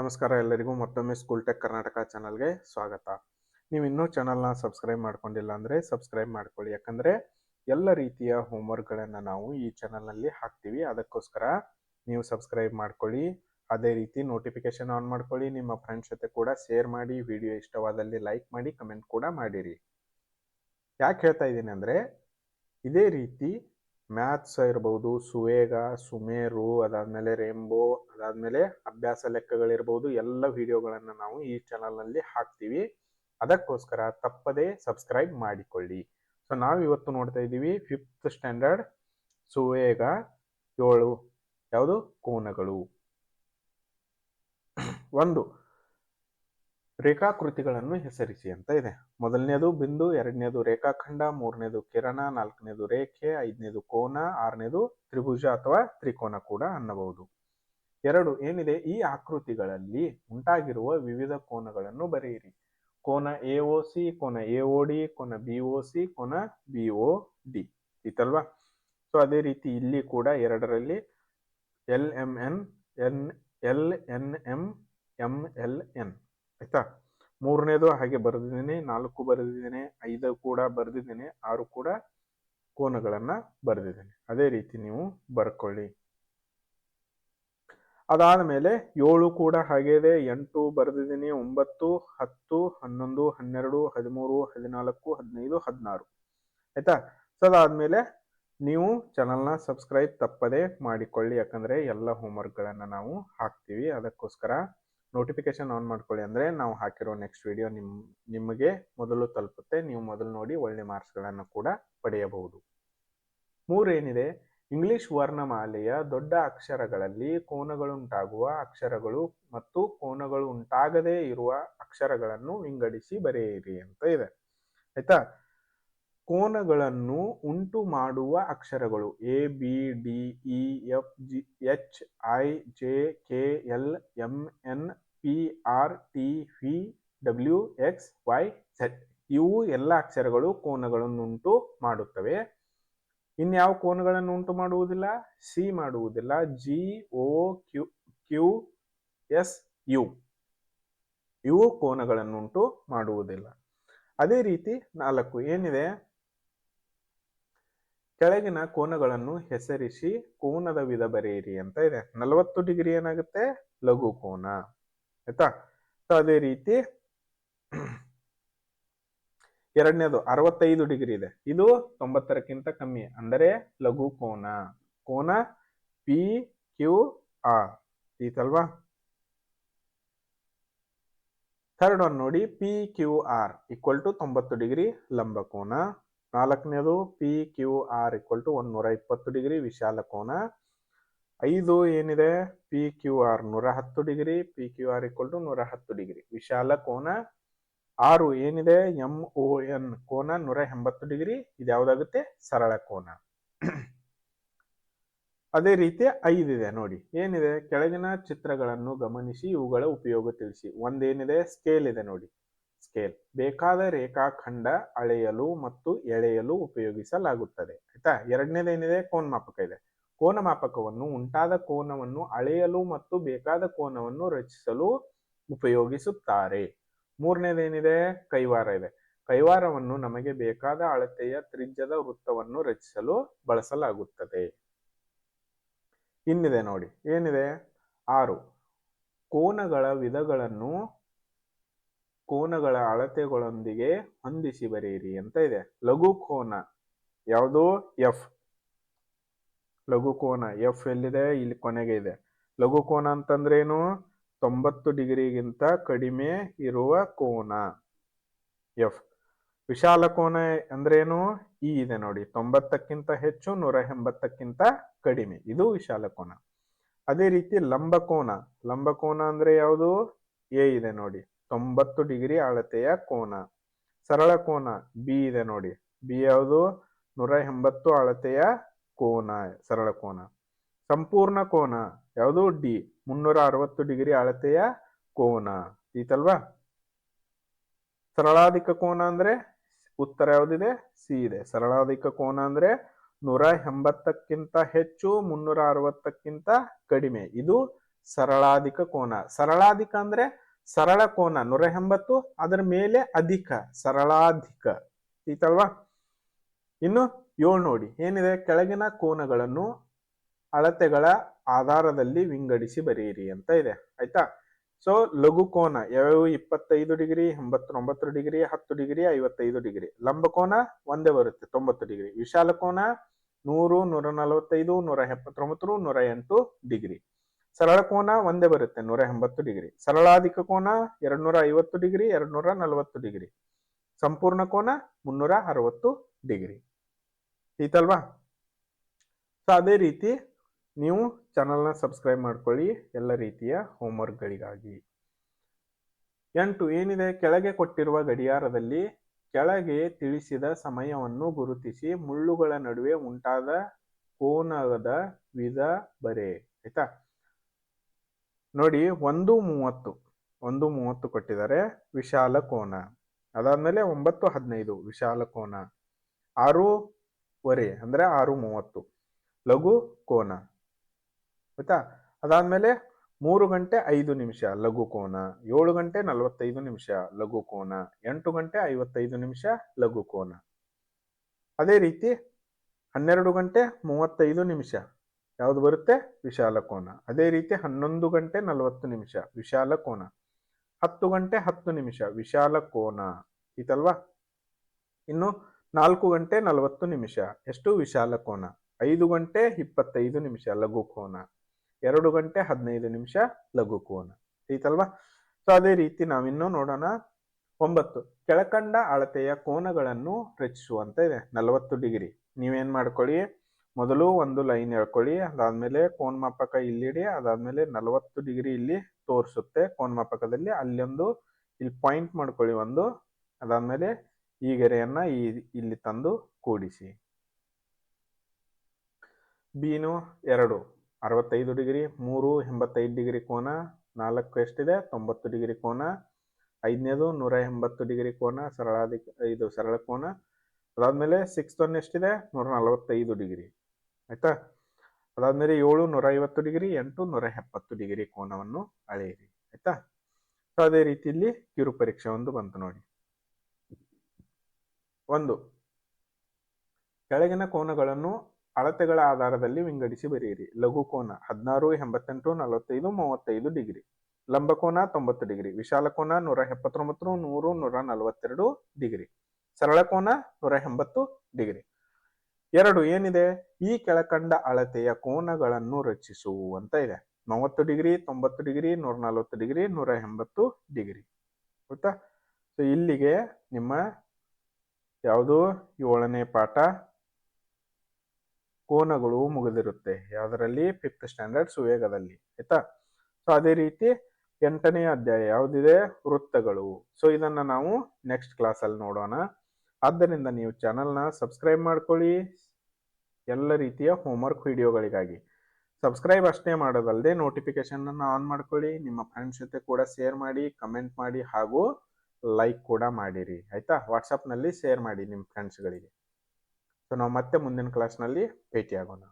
ನಮಸ್ಕಾರ ಎಲ್ಲರಿಗೂ, ಮತ್ತೊಮ್ಮೆ ಸ್ಕೂಲ್ ಟೆಕ್ ಕರ್ನಾಟಕ ಚಾನಲ್ಗೆ ಸ್ವಾಗತ. ನೀವು ಇನ್ನೂ ಚಾನಲ್ನ ಸಬ್ಸ್ಕ್ರೈಬ್ ಮಾಡ್ಕೊಂಡಿಲ್ಲ ಅಂದರೆ ಸಬ್ಸ್ಕ್ರೈಬ್ ಮಾಡ್ಕೊಳ್ಳಿ. ಯಾಕಂದರೆ ಎಲ್ಲ ರೀತಿಯ ಹೋಮ್ವರ್ಕ್ಗಳನ್ನು ನಾವು ಈ ಚಾನಲ್ನಲ್ಲಿ ಹಾಕ್ತೀವಿ. ಅದಕ್ಕೋಸ್ಕರ ನೀವು ಸಬ್ಸ್ಕ್ರೈಬ್ ಮಾಡ್ಕೊಳ್ಳಿ. ಅದೇ ರೀತಿ ನೋಟಿಫಿಕೇಶನ್ ಆನ್ ಮಾಡ್ಕೊಳ್ಳಿ. ನಿಮ್ಮ ಫ್ರೆಂಡ್ಸ್ ಜೊತೆ ಕೂಡ ಶೇರ್ ಮಾಡಿ. ವಿಡಿಯೋ ಇಷ್ಟವಾದಲ್ಲಿ ಲೈಕ್ ಮಾಡಿ ಕಮೆಂಟ್ ಕೂಡ ಮಾಡಿರಿ. ಯಾಕೆ ಹೇಳ್ತಾ ಇದ್ದೀನಿ ಅಂದರೆ, ಇದೇ ರೀತಿ ಮ್ಯಾಥ್ಸ್ ಇರ್ಬೋದು ಸುವೇಗ ಸುಮೇರು ಅದಾದಮೇಲೆ ರೇಂಬೋ ಅದಾದಮೇಲೆ ಅಭ್ಯಾಸ ಲೆಕ್ಕಗಳಿರ್ಬೋದು, ಎಲ್ಲ ವಿಡಿಯೋಗಳನ್ನು ನಾವು ಈ ಚಾನಲ್ನಲ್ಲಿ ಹಾಕ್ತೀವಿ. ಅದಕ್ಕೋಸ್ಕರ ತಪ್ಪದೇ ಸಬ್ಸ್ಕ್ರೈಬ್ ಮಾಡಿಕೊಳ್ಳಿ. ಸೊ ನಾವು ಇವತ್ತು ನೋಡ್ತಾ ಇದ್ದೀವಿ ಫಿಫ್ತ್ ಸ್ಟ್ಯಾಂಡರ್ಡ್ ಸುವೇಗ ಏಳು. ಯಾವುದು? ಕೋನಗಳು. ಒಂದು. ರೇಖಾಕೃತಿಗಳನ್ನು ಹೆಸರಿಸಿ ಅಂತ ಇದೆ. ಮೊದಲನೇದು ಬಿಂದು, ಎರಡನೇದು ರೇಖಾಖಂಡ, ಮೂರನೇದು ಕಿರಣ, ನಾಲ್ಕನೇದು ರೇಖೆ, ಐದನೇದು ಕೋನ, ಆರನೇದು ತ್ರಿಭುಜ ಅಥವಾ ತ್ರಿಕೋನ ಕೂಡ ಅನ್ನಬಹುದು. ಎರಡು, ಏನಿದೆ? ಈ ಆಕೃತಿಗಳಲ್ಲಿ ಉಂಟಾಗಿರುವ ವಿವಿಧ ಕೋನಗಳನ್ನು ಬರೆಯಿರಿ. ಕೋನ ಎ ಒ ಸಿ, ಕೋನ ಎ ಒ ಡಿ, ಕೋನ ಬಿ ಒ ಸಿ, ಕೋನ ಬಿ ಒ ಡಿ. ಇತ್ತಲ್ವಾ ಸೊ ಅದೇ ರೀತಿ ಇಲ್ಲಿ ಕೂಡ ಎರಡರಲ್ಲಿ L M N N L N M M L N. ಆಯ್ತಾ? ಮೂರನೇದು ಹಾಗೆ ಬರೆದಿದ್ದೇನೆ, ನಾಲ್ಕು ಬರೆದಿದ್ದೇನೆ, ಐದು ಕೂಡ ಬರೆದಿದ್ದೇನೆ, ಆರು ಕೂಡ ಕೋನಗಳನ್ನ ಬರೆದಿದ್ದೇನೆ. ಅದೇ ರೀತಿ ನೀವು ಬರ್ಕೊಳ್ಳಿ. ಅದಾದ ಮೇಲೆ ಏಳು ಕೂಡ ಹಾಗೆ ಇದೆ, ಎಂಟು ಬರೆದಿದ್ದೀನಿ, ಒಂಬತ್ತು, ಹತ್ತು, ಹನ್ನೊಂದು, ಹನ್ನೆರಡು, ಹದಿಮೂರು, ಹದಿನಾಲ್ಕು, ಹದಿನೈದು, ಹದಿನಾರು. ಆಯ್ತಾ? ಸೊ ಅದಾದ್ಮೇಲೆ ನೀವು ಚಾನಲ್ನ ಸಬ್ಸ್ಕ್ರೈಬ್ ತಪ್ಪದೆ ಮಾಡಿಕೊಳ್ಳಿ, ಯಾಕಂದ್ರೆ ಎಲ್ಲ ಹೋಮ್ವರ್ಕ್ಗಳನ್ನು ನಾವು ಹಾಕ್ತೀವಿ. ಅದಕ್ಕೋಸ್ಕರ ನೋಟಿಫಿಕೇಶನ್ ಆನ್ ಮಾಡ್ಕೊಳ್ಳಿ ಅಂದರೆ ನಾವು ಹಾಕಿರೋ ನೆಕ್ಸ್ಟ್ ವಿಡಿಯೋ ನಿಮ್, ನಿಮಗೆ ಮೊದಲು ತಲುಪುತ್ತೆ. ನೀವು ಮೊದಲು ನೋಡಿ ಒಳ್ಳೆ ಮಾರ್ಕ್ಸ್ಗಳನ್ನು ಕೂಡ ಪಡೆಯಬಹುದು. ಮೂರೇನಿದೆ? ಇಂಗ್ಲಿಷ್ ವರ್ಣಮಾಲೆಯ ದೊಡ್ಡ ಅಕ್ಷರಗಳಲ್ಲಿ ಕೋನಗಳುಂಟಾಗುವ ಅಕ್ಷರಗಳು ಮತ್ತು ಕೋನಗಳು ಉಂಟಾಗದೇ ಇರುವ ಅಕ್ಷರಗಳನ್ನು ವಿಂಗಡಿಸಿ ಬರೆಯಿರಿ ಅಂತ ಇದೆ. ಆಯ್ತಾ? ಕೋನಗಳನ್ನು ಉಂಟು ಮಾಡುವ ಅಕ್ಷರಗಳು A, B, D, E, F, G, H, I, J, K, L, M, N, P, R, T, V, W, X, Y, Z ಇವು ಎಲ್ಲ ಅಕ್ಷರಗಳು ಕೋನಗಳನ್ನುಂಟು ಮಾಡುತ್ತವೆ. ಇನ್ಯಾವ ಕೋನಗಳನ್ನು ಉಂಟು ಮಾಡುವುದಿಲ್ಲ? ಸಿ ಮಾಡುವುದಿಲ್ಲ. G, O, Q Q, S, U. ಇವು ಕೋನಗಳನ್ನುಂಟು ಮಾಡುವುದಿಲ್ಲ. ಅದೇ ರೀತಿ ನಾಲ್ಕು ಏನಿದೆ? ಕೆಳಗಿನ ಕೋನಗಳನ್ನು ಹೆಸರಿಸಿ ಕೋನದ ವಿಧ ಬರೆಯಿರಿ ಅಂತ ಇದೆ. ನಲವತ್ತು ಡಿಗ್ರಿ ಏನಾಗುತ್ತೆ? ಲಘು ಕೋನ. ಆಯ್ತಾ? ಸೊ ಅದೇ ರೀತಿ ಎರಡನೇದು ಅರವತ್ತೈದು ಡಿಗ್ರಿ ಇದೆ. ಇದು ತೊಂಬತ್ತರಕ್ಕಿಂತ ಕಮ್ಮಿ. ಅಂದರೆ ಲಘು ಕೋನ. ಕೋನ ಪಿ ಕ್ಯೂ ಆರ್ ಈತಲ್ವಾ ಥರ್ಡ್ ಒನ್ ನೋಡಿ P Q R equal to ತೊಂಬತ್ತು ಡಿಗ್ರಿ ಲಂಬ ಕೋನ. ನಾಲ್ಕನೇದು P Q R equal to ಒಂದು ನೂರ ಇಪ್ಪತ್ತು ಡಿಗ್ರಿ ವಿಶಾಲ ಕೋನ. ಐದು ಏನಿದೆ? ಪಿ ಕ್ಯೂ ಆರ್ ನೂರ ಹತ್ತು degree P Q R equal to ನೂರ ಹತ್ತು ಡಿಗ್ರಿ. ವಿಶಾಲ ಕೋನ. ಆರು ಏನಿದೆ? ಎಂ ಒ ಎನ್ ಕೋನ ನೂರ ಎಂಬತ್ತು ಡಿಗ್ರಿ ಇದ್ಯಾವುದಾಗುತ್ತೆ ಸರಳ ಕೋನ. ಅದೇ ರೀತಿ ಐದಿದೆ ನೋಡಿ. ಏನಿದೆ? ಕೆಳಗಿನ ಚಿತ್ರಗಳನ್ನು ಗಮನಿಸಿ, ಇವುಗಳ ಉಪಯೋಗ ತಿಳಿಸಿ. ಒಂದೇನಿದೆ? ಸ್ಕೇಲ್ ಇದೆ ನೋಡಿ. ಸ್ಕೇಲ್ ಬೇಕಾದ ರೇಖಾಖಂಡ ಅಳೆಯಲು ಮತ್ತು ಎಳೆಯಲು ಉಪಯೋಗಿಸಲಾಗುತ್ತದೆ. ಆಯ್ತಾ? ಎರಡನೇದೇನಿದೆ ಕೋನ ಮಾಪಕ ಇದೆ. ಕೋನ ಮಾಪಕವನ್ನು ಉಂಟಾದ ಕೋನವನ್ನು ಅಳೆಯಲು ಮತ್ತು ಬೇಕಾದ ಕೋನವನ್ನು ರಚಿಸಲು ಉಪಯೋಗಿಸುತ್ತಾರೆ. ಮೂರನೇದೇನಿದೆ ಕೈವಾರ ಇದೆ. ಕೈವಾರವನ್ನು ನಮಗೆ ಬೇಕಾದ ಅಳತೆಯ ತ್ರಿಜ್ಯದ ವೃತ್ತವನ್ನು ರಚಿಸಲು ಬಳಸಲಾಗುತ್ತದೆ. ಇನ್ನಿದೆ ನೋಡಿ. ಏನಿದೆ? ಆರು. ಕೋನಗಳ ವಿಧಗಳನ್ನು ಕೋನಗಳ ಅಳತೆಗಳೊಂದಿಗೆ ಹೊಂದಿಸಿ ಬರೆಯಿರಿ ಅಂತ ಇದೆ. ಲಘು ಕೋನ ಯಾವುದು? ಎಫ್ ಲಘು ಕೋನ ಎಫ್ ಎಲ್ಲಿದೆ? ಇಲ್ಲಿ ಕೊನೆಗೆ ಇದೆ. ಲಘು ಕೋನ ಅಂತಂದ್ರೇನು ತೊಂಬತ್ತು ಡಿಗ್ರಿಗಿಂತ ಕಡಿಮೆ ಇರುವ ಕೋನ ಎಫ್ ವಿಶಾಲ ಕೋನ ಅಂದ್ರೇನು ಇ ಇದೆ ನೋಡಿ. ತೊಂಬತ್ತಕ್ಕಿಂತ ಹೆಚ್ಚು, ನೂರ ಎಂಬತ್ತಕ್ಕಿಂತ ಕಡಿಮೆ. ಇದು ವಿಶಾಲ ಕೋನ. ಅದೇ ರೀತಿ ಲಂಬಕೋನ ಲಂಬಕೋನ ಅಂದ್ರೆ ಯಾವುದು? ಎ ಇದೆ ನೋಡಿ. ತೊಂಬತ್ತು ಡಿಗ್ರಿ ಅಳತೆಯ ಕೋನ. ಸರಳ ಕೋನ. ಬಿ ಇದೆ ನೋಡಿ. ಬಿ ಯಾವುದು? ನೂರ ಎಂಬತ್ತು ಅಳತೆಯ ಕೋನ. ಸರಳ ಕೋನ. ಸಂಪೂರ್ಣ ಕೋನ. ಯಾವುದು? ಡಿ ಮುನ್ನೂರ ಅರವತ್ತು ಡಿಗ್ರಿ ಅಳತೆಯ ಕೋನ. ಈತಲ್ವಾ ಸರಳಾಧಿಕ ಕೋನ ಅಂದ್ರೆ ಉತ್ತರ ಯಾವುದಿದೆ? ಸಿ ಇದೆ. ಸರಳಾಧಿಕ ಕೋನ ಅಂದ್ರೆ ನೂರ ಎಂಬತ್ತಕ್ಕಿಂತ ಹೆಚ್ಚು, ಮುನ್ನೂರ ಅರವತ್ತಕ್ಕಿಂತ ಕಡಿಮೆ. ಇದು ಸರಳಾಧಿಕ ಕೋನ. ಸರಳಾಧಿಕ ಅಂದ್ರೆ ಸರಳ ಕೋನ ನೂರ ಎಂಬತ್ತು, ಅದರ ಮೇಲೆ ಅಧಿಕ, ಸರಳಾಧಿಕ. ಈತಲ್ವಾ ಇನ್ನು ಏಳು ನೋಡಿ, ಏನಿದೆ? ಕೆಳಗಿನ ಕೋನಗಳನ್ನು ಅಳತೆಗಳ ಆಧಾರದಲ್ಲಿ ವಿಂಗಡಿಸಿ ಬರೆಯಿರಿ ಅಂತ ಇದೆ. ಆಯ್ತಾ? ಸೊ ಲಘು ಕೋನ ಯಾವ್ಯಾವ? ಇಪ್ಪತ್ತೈದು ಡಿಗ್ರಿ, ಎಂಬತ್ತೊಂಬತ್ತು ಡಿಗ್ರಿ, ಹತ್ತು ಡಿಗ್ರಿ, ಐವತ್ತೈದು ಡಿಗ್ರಿ. ಲಂಬ ಕೋನ ಒಂದೇ ಬರುತ್ತೆ, ತೊಂಬತ್ತು ಡಿಗ್ರಿ. ವಿಶಾಲ ಕೋನ ನೂರು, ನೂರ ನಲವತ್ತೈದು, ನೂರ ಎಪ್ಪತ್ತೊಂಬತ್ತು, ನೂರ ಎಂಟು ಡಿಗ್ರಿ. ಸರಳ ಕೋನ ಒಂದೇ ಬರುತ್ತೆ, ನೂರ ಎಂಬತ್ತು ಡಿಗ್ರಿ. ಸರಳಾಧಿಕ ಕೋನ ಎರಡ್ ನೂರ ಐವತ್ತು ಡಿಗ್ರಿ ಎರಡ್ ನೂರ ನಲವತ್ತು ಡಿಗ್ರಿ. ಸಂಪೂರ್ಣ ಕೋನ ಮುನ್ನೂರ ಅರವತ್ತು ಡಿಗ್ರಿ. ಈತಲ್ವಾ ಸೊ ಅದೇ ರೀತಿ ನೀವು ಚಾನಲ್ನ ಸಬ್ಸ್ಕ್ರೈಬ್ ಮಾಡ್ಕೊಳ್ಳಿ, ಎಲ್ಲ ರೀತಿಯ ಹೋಮ್ವರ್ಕ್ಗಳಿಗಾಗಿ ಎಂಟು, ಏನಿದೆ? ಕೆಳಗೆ ಕೊಟ್ಟಿರುವ ಗಡಿಯಾರದಲ್ಲಿ ಕೆಳಗೆ ತಿಳಿಸಿದ ಸಮಯವನ್ನು ಗುರುತಿಸಿ ಮುಳ್ಳುಗಳ ನಡುವೆ ಉಂಟಾದ ಕೋನದ ವಿಧ ಬರೆ, ಆಯ್ತಾ? ನೋಡಿ, ಒಂದು ಮೂವತ್ತು ಒಂದು ಮೂವತ್ತು ಕೊಟ್ಟಿದ್ದಾರೆ. ವಿಶಾಲ ಕೋನ. ಅದಾದ್ಮೇಲೆ ಒಂಬತ್ತು ಹದಿನೈದು, ವಿಶಾಲ ಕೋನ. ಆರೂವರೆ ಅಂದ್ರೆ ಆರು ಮೂವತ್ತು. ಲಘು ಕೋನ. ಆಯ್ತಾ? ಅದಾದಮೇಲೆ ಮೂರು ಗಂಟೆ ಐದು ನಿಮಿಷ, ಲಘು ಕೋನ. ಏಳು ಗಂಟೆ ನಲವತ್ತೈದು ನಿಮಿಷ, ಲಘು ಕೋನ. ಎಂಟು ಗಂಟೆ ಐವತ್ತೈದು ನಿಮಿಷ, ಲಘು ಕೋನ. ಅದೇ ರೀತಿ ಹನ್ನೆರಡು ಗಂಟೆ ಮೂವತ್ತೈದು ನಿಮಿಷ ಯಾವುದು ಬರುತ್ತೆ? ವಿಶಾಲ ಕೋನ. ಅದೇ ರೀತಿ ಹನ್ನೊಂದು ಗಂಟೆ ನಲವತ್ತು ನಿಮಿಷ. ವಿಶಾಲ ಕೋನ. ಹತ್ತು ಗಂಟೆ ಹತ್ತು ನಿಮಿಷ. ವಿಶಾಲ ಕೋನ. ಈತಲ್ವಾ ಇನ್ನು ನಾಲ್ಕು ಗಂಟೆ ನಲವತ್ತು ನಿಮಿಷ. ಎಷ್ಟು? ವಿಶಾಲ ಕೋನ. ಐದು ಗಂಟೆ ಇಪ್ಪತ್ತೈದು ನಿಮಿಷ. ಲಘು ಕೋನ. ಎರಡು ಗಂಟೆ ಹದಿನೈದು ನಿಮಿಷ. ಲಘು ಕೋನ. ಐತಲ್ವಾ? ಸೊ ಅದೇ ರೀತಿ ನಾವಿನ್ನೂ ನೋಡೋಣ ಒಂಬತ್ತು. ಕೆಳಕಂಡ ಅಳತೆಯ ಕೋನಗಳನ್ನು ರಚಿಸುವಂತ ಇದೆ. ನಲವತ್ತು ಡಿಗ್ರಿ. ನೀವೇನ್ ಮಾಡ್ಕೊಳ್ಳಿ? ಮೊದಲು ಒಂದು ಲೈನ್ ಹೇಳ್ಕೊಳ್ಳಿ. ಅದಾದಮೇಲೆ ಕೋನ್ ಮಾಪಕ ಇಲ್ಲಿಡಿ, ಅದಾದಮೇಲೆ ನಲವತ್ತು ಡಿಗ್ರಿ ಇಲ್ಲಿ ತೋರಿಸುತ್ತೆ. ಕೋನ್ ಮಾಪಕದಲ್ಲಿ ಅಲ್ಲೊಂದು ಇಲ್ಲಿ ಪಾಯಿಂಟ್ ಮಾಡ್ಕೊಳ್ಳಿ ಒಂದು. ಅದಾದಮೇಲೆ ಈ ಗೆರೆಯನ್ನ ಈ ಇಲ್ಲಿ ತಂದು ಕೂಡಿಸಿ. ಬೀನು ಎರಡು, ಅರವತ್ತೈದು ಡಿಗ್ರಿ, ಮೂರು ಎಂಬತ್ತೈದು ಡಿಗ್ರಿ ಕೋನ, ನಾಲ್ಕು ಎಷ್ಟಿದೆ? ತೊಂಬತ್ತು ಡಿಗ್ರಿ ಕೋನ, ಐದನೇದು ನೂರ ಎಂಬತ್ತು ಡಿಗ್ರಿ ಕೋನ ಸರಳಾಧಿಕ ಇದು ಸರಳ ಕೋನ. ಅದಾದಮೇಲೆ ಸಿಕ್ಸ್ ಒನ್ ಎಷ್ಟಿದೆ? ನೂರ ನಲವತ್ತೈದು ಡಿಗ್ರಿ. ಆಯ್ತಾ? ಅದಾದ್ಮೇಲೆ ಏಳು ನೂರ ಐವತ್ತು ಡಿಗ್ರಿ ಎಂಟು ನೂರ ಎಪ್ಪತ್ತು ಡಿಗ್ರಿ ಕೋನವನ್ನು ಅಳೆಯಿರಿ. ಆಯ್ತಾ? ಸೊ ಅದೇ ರೀತಿಯಲ್ಲಿ ಕಿರು ಪರೀಕ್ಷೆ ಒಂದು ಬಂತು ನೋಡಿ. ಒಂದು. ಕೆಳಗಿನ ಕೋನಗಳನ್ನು ಅಳತೆಗಳ ಆಧಾರದಲ್ಲಿ ವಿಂಗಡಿಸಿ ಬರೆಯಿರಿ. ಲಘು ಕೋನ ಹದಿನಾರು, ಎಂಬತ್ತೆಂಟು, ನಲವತ್ತೈದು, ಮೂವತ್ತೈದು ಡಿಗ್ರಿ. ಲಂಬಕೋನ ತೊಂಬತ್ತು ಡಿಗ್ರಿ. ವಿಶಾಲ ಕೋನ ನೂರ ಎಪ್ಪತ್ತೊಂಬತ್ತು ನೂರು ನೂರ ನಲವತ್ತೆರಡು ಡಿಗ್ರಿ. ಸರಳ ಕೋನ ನೂರ ಎಂಬತ್ತು ಡಿಗ್ರಿ. ಎರಡು ಏನಿದೆ? ಈ ಕೆಳಕಂಡ ಅಳತೆಯ ಕೋನಗಳನ್ನು ರಚಿಸುವಂತ ಇದೆ. ಮೂವತ್ತು ಡಿಗ್ರಿ, ತೊಂಬತ್ತು ಡಿಗ್ರಿ ನೂರ ನಲವತ್ತು ಡಿಗ್ರಿ ನೂರ ಎಂಬತ್ತು ಡಿಗ್ರಿ. ಗೊತ್ತಾ? ಸೊ ಇಲ್ಲಿಗೆ ನಿಮ್ಮ ಯಾವುದು? ಏಳನೇ ಪಾಠ. ಕೋನಗಳು ಮುಗಿದಿರುತ್ತೆ. ಯಾವುದರಲ್ಲಿ? ಫಿಫ್ತ್ ಸ್ಟ್ಯಾಂಡರ್ಡ್ ಸುವೇಗದಲ್ಲಿ. ಆಯ್ತಾ? ಸೊ ಅದೇ ರೀತಿ ಎಂಟನೇ ಅಧ್ಯಾಯ ಯಾವುದಿದೆ? ವೃತ್ತಗಳು. ಸೊ ಇದನ್ನ ನಾವು ನೆಕ್ಸ್ಟ್ ಕ್ಲಾಸಲ್ಲಿ ನೋಡೋಣ. ಆದ್ದರಿಂದ ನೀವು ಚಾನಲ್ನ ಸಬ್ಸ್ಕ್ರೈಬ್ ಮಾಡ್ಕೊಳ್ಳಿ. ಎಲ್ಲ ರೀತಿಯ ಹೋಮ್ವರ್ಕ್ ವಿಡಿಯೋಗಳಿಗಾಗಿ ಸಬ್ಸ್ಕ್ರೈಬ್ ಅಷ್ಟೇ ಮಾಡೋದಲ್ಲದೆ ನೋಟಿಫಿಕೇಶನ್ ಅನ್ನು ಆನ್ ಮಾಡ್ಕೊಳ್ಳಿ. ನಿಮ್ಮ ಫ್ರೆಂಡ್ಸ್ ಜೊತೆ ಕೂಡ ಶೇರ್ ಮಾಡಿ ಕಮೆಂಟ್ ಮಾಡಿ ಹಾಗೂ ಲೈಕ್ ಕೂಡ ಮಾಡಿರಿ. ಆಯ್ತಾ? ವಾಟ್ಸಪ್ನಲ್ಲಿ ಶೇರ್ ಮಾಡಿ ನಿಮ್ಮ ಫ್ರೆಂಡ್ಸ್ಗಳಿಗೆ ಸೊ ನಾವು ಮತ್ತೆ ಮುಂದಿನ ಕ್ಲಾಸ್ನಲ್ಲಿ ಭೇಟಿಯಾಗೋಣ.